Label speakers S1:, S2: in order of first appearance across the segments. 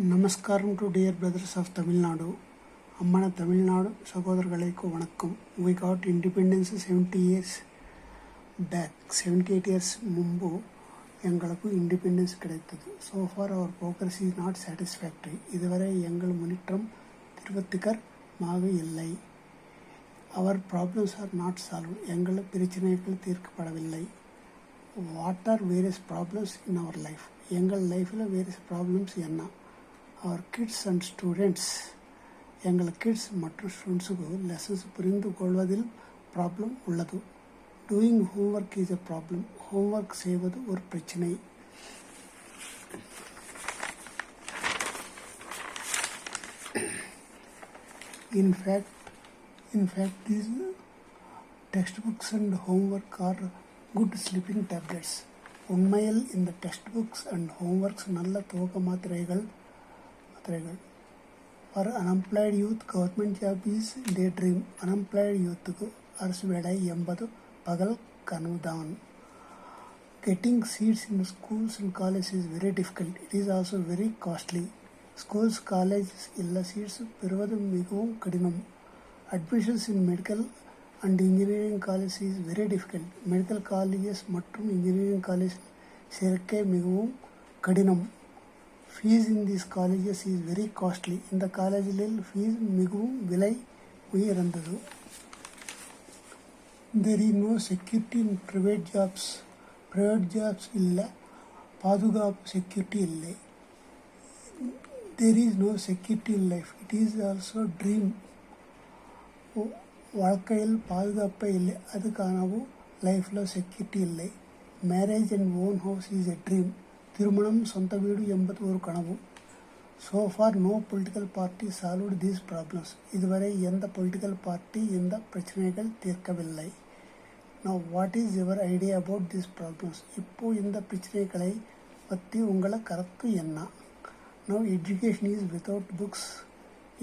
S1: நமஸ்காரம் to dear brothers of Tamil Nadu அம்மன Tamil Nadu சகோதரர்களுக்கு வணக்கம். We got independence seventy years back seventy eight years முன்பு எங்களுக்கு இண்டிபெண்டன்ஸ் கிடைத்தது. So far our progress is not satisfactory இதுவரை எங்கள் முன்னேற்றம் திருப்திகரமாக இல்லை. Our problems are not solve எங்கள் பிரச்சனைகள் தீர்க்கப்படவில்லை. What are various problems in our life எங்கள் லைஃப்பில் வேரியஸ் ப்ராப்ளம்ஸ் என்ன? அவர் கிட்ஸ் அண்ட் ஸ்டூடெண்ட்ஸ் எங்கள் கிட்ஸ் மற்றும் ஸ்டூடெண்ட்ஸுக்கு லெசன்ஸ் புரிந்து கொள்வதில் ப்ராப்ளம் உள்ளது. Doing homework is a problem homework செய்வது ஒரு பிரச்சனை. In fact in fact these text books and homework are good sleeping tablets உண்மையில் இந்த டெக்ஸ்ட் புக்ஸ் அண்ட் ஹோம்ஒர்க்ஸ் நல்ல துவக்க மாத்திரைகள் யாத்திரைகள் for unemployed youth government job is daydream unemployed யூத்துக்கு அரசு வேலை என்பது பகல் கனவுதான் getting seats in schools and college is very difficult it is also very costly schools colleges இல்லை சீட்ஸ் பெறுவது மிகவும் கடினம். Admissions in medical and engineering college is very difficult medical colleges மற்றும் engineering college சேர்க்கை மிகவும் கடினம். Fees in this colleges is very costly இந்த காலேஜில் ஃபீஸ் மிகவும் விலை உயர்ந்தது. There is no security in private jobs private jobs இல்லை. பாதுகாப்பு செக்யூரிட்டி இல்லை. There is no security in life it is also dream வாழ்க்கையில் பாதுகாப்பே இல்லை. அதுக்கானவும் லைஃப்பில் செக்யூரிட்டி இல்லை. Marriage and own house is a dream திருமணம் சொந்த வீடு என்பது ஒரு கனவு. So far no political party solved these problems இதுவரை எந்த பொலிட்டிக்கல் பார்ட்டி இந்த பிரச்சனைகள் தீர்க்கவில்லை. நான் what is your idea about these problems இப்போது இந்த பிரச்சனைகளை பற்றி உங்களை கருத்து என்ன? No education is without books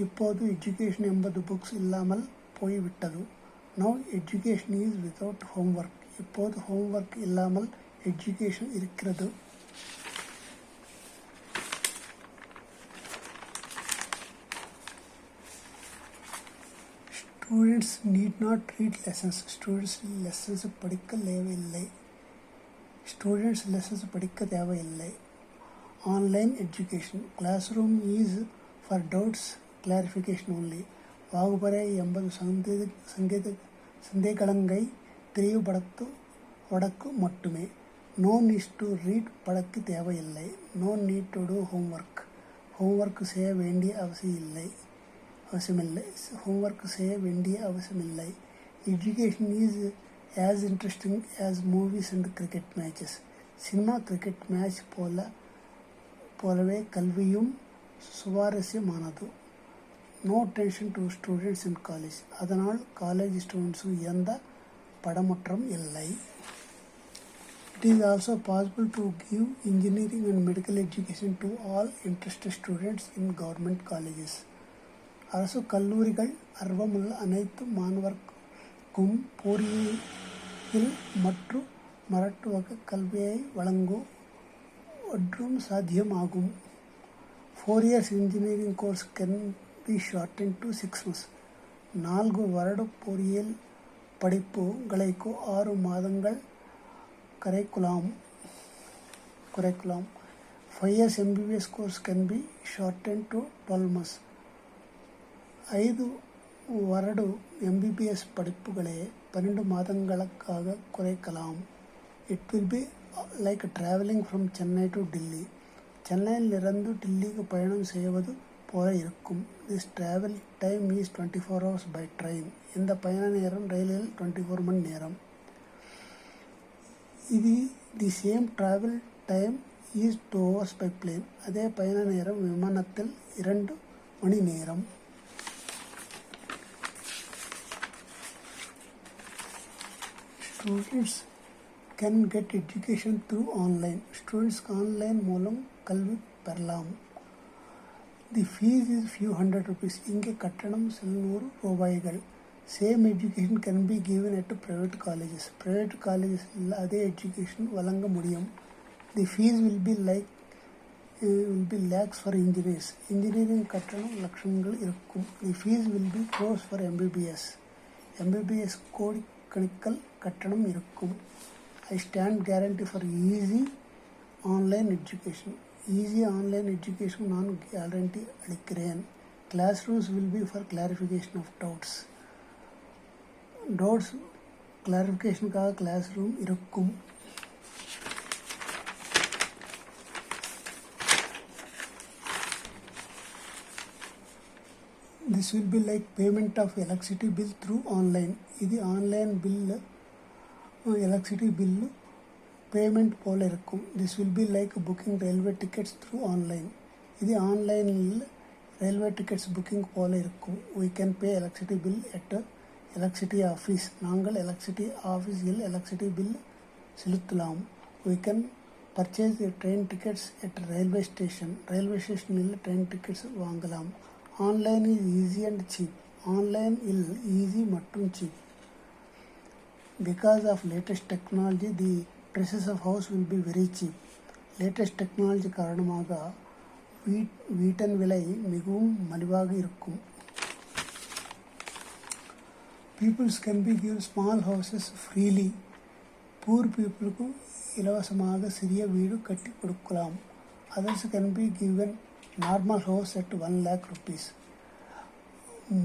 S1: இப்போது எஜுகேஷன் என்பது புக்ஸ் இல்லாமல் போய்விட்டது. No education is without homework இப்போது ஹோம்ஒர்க் இல்லாமல் எஜுகேஷன் இருக்கிறது. students need not read lessons students lessons படிக்க தேவையில்லை ஸ்டூடெண்ட்ஸ் லெசன்ஸ் படிக்க தேவையில்லை online education classroom is for doubts clarification only ವಾಗುಬರೆ ಎಂಬುದು ಸಂದೇಹ ಸಂಗೀತ ಸಂದೇಹಗಳಂಗೈ தெளிவுபடுத்து வடக்கு மட்டுமே நோ நீஸ் டு ரீட் படக்கு தேவையில்லை no need to do homework homework செய்ய வேண்டிய அவசியம் இல்லை அவசியமில்லை. ஹோம்ஒர்க் செய்ய வேண்டிய அவசியமில்லை. Education is as interesting as movies and cricket matches cinema cricket match போல போலவே கல்வியும் சுவாரஸ்யமானது. No tension to students in college அதனால் காலேஜ் ஸ்டூடெண்ட்ஸும் எந்த படமற்றம் இல்லை. It is also possible to give engineering and medical education to all interested students in government colleges அரசு கல்லூரிகள் ஆர்வமுள்ள அனைத்து மாணவர்க்கும் பொறியியல் மற்றும் மருத்துவ கல்வியை வழங்கும் ஒன்றும் சாத்தியமாகும். Four years engineering course can be shorten to six months நான்கு வருட பொறியியல் படிப்புகளுக்கு ஆறு மாதங்கள் கரைக்குலாம் குறைக்கலாம். Five years MBBS course can be shorten to twelve months ಐದು ವರಡು ಎಂ ಬಿ ಬಿ ಎಸ್ படிப்புகளை பன்னெண்டு மாதங்களுக்காக குறைக்கலாம் it will be like travelling from Chennai to Delhi சென்னையிலிருந்து டில்லிக்கு பயணம் செய்வது போல இருக்கும் this travel time is twenty four hours by train இந்த பயண நேரம் ரயிலில் டுவெண்ட்டி ஃபோர் மணி நேரம் இது the same travel time is two hours by plane அதே பயண நேரம் விமானத்தில் இரண்டு மணி நேரம் Students can get education through online ஸ்டூடெண்ட்ஸ்க்கு ஆன்லைன் மூலம் கல்வி பெறலாம். The fees is few hundred rupees இங்கே கட்டணம் சில நூறு ரூபாய்கள் same education can be given at private colleges private காலேஜஸில் அதே எஜுகேஷன் வழங்க முடியும். The fees will be like will be lakhs for engineers engineering கட்டணம் லட்சங்கள் இருக்கும். The fees will be crores for MBBS MBBS கோடிக்கணக்கில் கட்டணம் இருக்கும் I stand guarantee for easy online education easy online education நான் கேரண்டி அளிக்கிறேன் class rooms will be for clarification of doubts doubts கிளாரிஃபிகேஷனுக்காக class room இருக்கும் this will be like payment of electricity bill through online இது online bill electricity bill payment போல் இருக்கும் this will be like booking railway tickets through online இது ஆன்லைனில் railway tickets booking போல இருக்கும் we can pay electricity bill at electricity office நாங்கள் electricity ஆஃபீஸில் electricity bill செலுத்தலாம் we can purchase train tickets at railway station railway ஸ்டேஷனில் train tickets வாங்கலாம் online is easy and cheap online will easy மற்றும் cheap because of latest technology the prices of house will be very cheap latest technology காரணமாக வீட் வீட்டின் விலை மிகவும் மலிவாக இருக்கும். Peoples can be give small houses freely poor பீப்புளுக்கு இலவசமாக சிறிய வீடு கட்டி கொடுக்கலாம். Others can be given normal house at one lakh rupees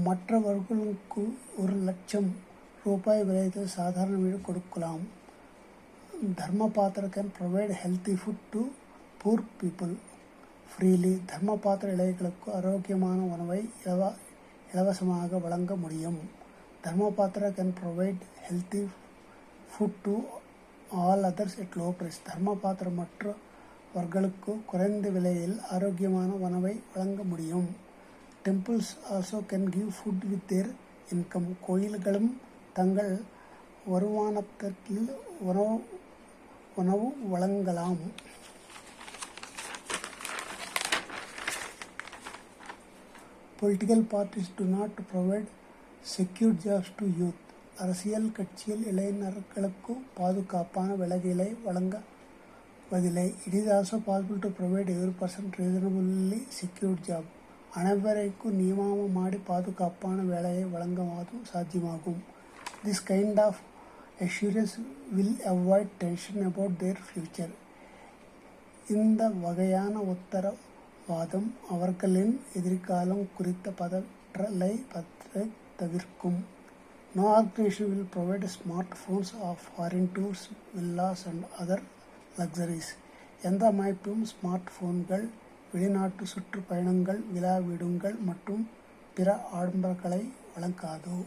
S1: மற்றவர்களுக்கு ஒரு லட்சம் ரூபாய் விலையில் சாதாரண வீடு கொடுக்கலாம் தர்மபாத்திர can provide healthy food to poor people freely தர்மபாத்திர இலைகளுக்கு ஆரோக்கியமான உணவை இலவ இலவசமாக வழங்க முடியும் தர்மபாத்திர can provide healthy food to all others at low price தர்மபாத்திர மற்றவர்களுக்கு குறைந்த விலையில் ஆரோக்கியமான உணவை வழங்க முடியும் temples also can give food with their income கோயில்களும் தங்கள் வருமானத்திற்கு உணவு உணவு வழங்கலாம். Political parties do not provide secure jobs to youth அரசியல் கட்சியில் இளைஞர்களுக்கு பாதுகாப்பான விலகுகளை வழங்குவதில்லை. It is also possible to provide every person reasonably secured job அனைவரைக்கும் நியமனம் ಮಾಡಿ பாதுகாப்பான வேலையை வழங்குவதும் சாத்தியமாகும். This kind of assurance will avoid tension about their future. இந்த வகையான உத்தரவாதம் அவர்களின் எதிர்காலம் குறித்த பதற்றலை பற்ற தவிர்க்கும் no organisation will provide smart phones of foreign tours villas and other luxuries எந்த அமைப்பும் ஸ்மார்ட் ஃபோன்கள் வெளிநாட்டு சுற்றுப்பயணங்கள் விழா வீடுங்கள் மற்றும் பிற ஆடம்பரங்களை வழங்காதோ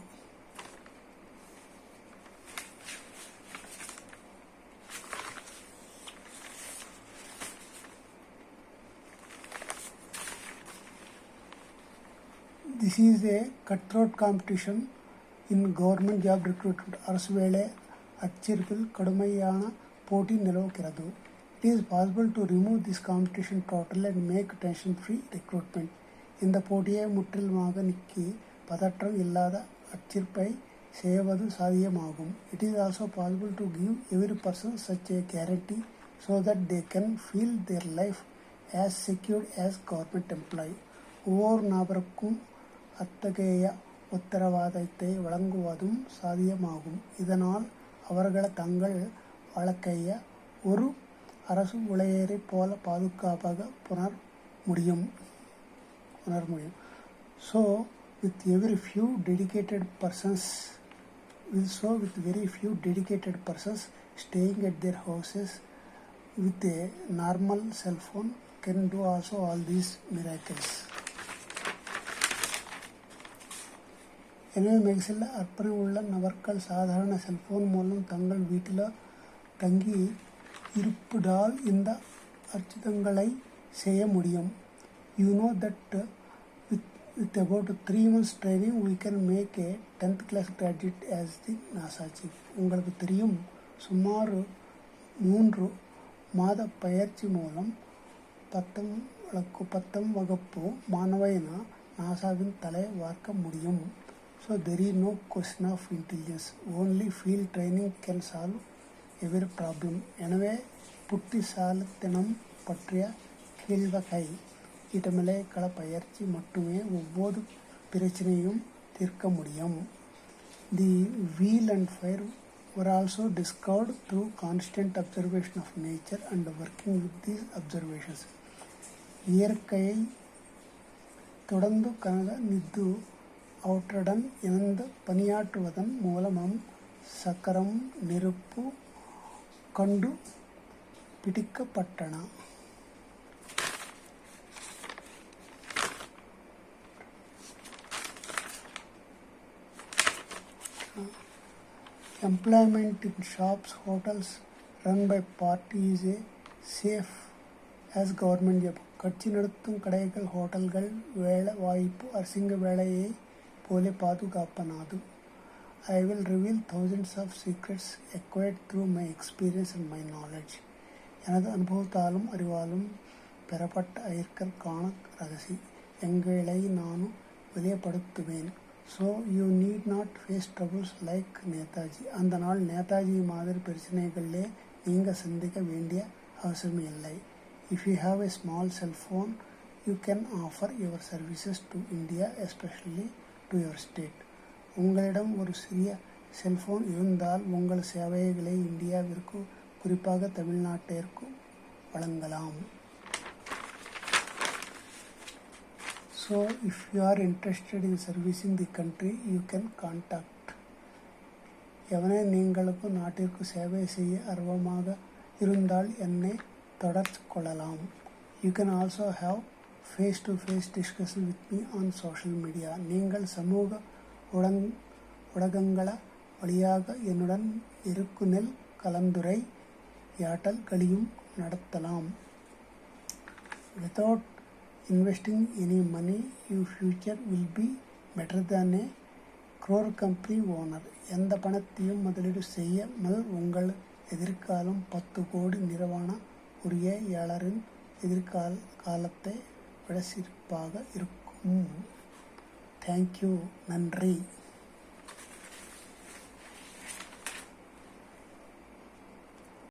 S1: This is a cutthroat competition in government job recruitment அரசு வேலை அச்சிற்பில் கடுமையான போட்டி நிலவுகிறது. It is possible to remove this competition total and make tension free recruitment இந்த போட்டியை முற்றிலுமாக நீக்கி பதற்றம் இல்லாத அச்சிற்பை செய்வது சாத்தியமாகும். It is also possible to give every person such a guarantee so that they can feel their life as secured as government employee ஒவ்வொரு நபருக்கும் அத்தகைய உத்தரவாதத்தை வழங்குவதும் சாத்தியமாகும் இதனால் அவர்கள் தங்கள் வாழ்க்கையை ஒரு அரசு ஊழியரை போல பாதுகாப்பாக புணர் முடியும் உணர முடியும் so with every few dedicated persons with so with very few dedicated persons staying at their houses with a normal cell phone can do also all these miracles. எனவே மிக சில அர்ப்பணை உள்ள நபர்கள் சாதாரண செல்போன் மூலம் தங்கள் வீட்டில் தங்கி இருப்பதால் இந்த அற்புதங்களை செய்ய முடியும். You know that with with about three months training we can make a 10th class graduate as the NASA chief. உங்களுக்கு தெரியும் சுமார் மூன்று மாத பயிற்சி மூலம் பத்தம் வழக்கு பத்தாம் வகுப்பு மாணவனா நாசாவின் தலை வார்க்க முடியும். So there is no question of intelligence only field training can solve every problem எனவே புத்திசாலித்தனம் பற்றிய கீழ்வகை இடமலை கள பயிற்சி மட்டுமே ஒவ்வொரு பிரச்சனையும் தீர்க்க முடியும் the wheel and fire were also discovered through constant observation of nature and working with these observations. இயற்கையை தொடர்ந்து கவனித்து அவற்றுடன் இணைந்து பணியாற்றுவதன் மூலமும் சக்கரம் நெருப்பு கண்டு பிடிக்கப்பட்டன Employment in shops, hotels run by party is a safe as government job. கட்சி நடத்தும் கடைகள் ஹோட்டல்கள் வேலை வாய்ப்பு அரசிங்க வேலையை போல பாதுகாப்பனாது. I will reveal thousands of secrets acquired through my experience and my knowledge எனது அனுபவத்தாலும் அறிவாலும் பெறப்பட்ட ஐயர்கள் காண ரகசி. எங்களை நானும் வெளியப்படுத்துவேன் so you need not face troubles like Netaji. அந்த நாள் நேதாஜி மாதிரி பிரச்சனைகளிலே நீங்கள் சந்திக்க வேண்டிய அவசியம் இல்லை if you have a small cellphone you can offer your services to India especially to your state உங்களிடம் ஒரு சிறிய செல்போன் இருந்தால் உங்கள் சேவைகளை இந்தியாவிற்கு குறிப்பாக தமிழ்நாட்டிற்கு வழங்கலாம். So if you are interested in servicing the country you can contact எவனே நீங்களுக்கு நாட்டிற்கு சேவை செய்ய ஆர்வமாக இருந்தால் என்னை தொடர்பு கொள்ளலாம். You can also have face to face discussion with me on social media நீங்கள் சமூக உடங் ஊடகங்கள வழியாக என்னுடன் இருக்குநெல் கலந்துரையாடல்களையும் நடத்தலாம். Without investing any money you future will be better than a crore company owner எந்த பணத்தையும் முதலீடு செய்யாமல் உங்கள் எதிர்காலம் பத்து கோடி நிறுவன உரிமையாளரின் எதிர்கால காலத்தை விட சிரிப்பாக இருக்கும் தேங்க்யூ நன்றி.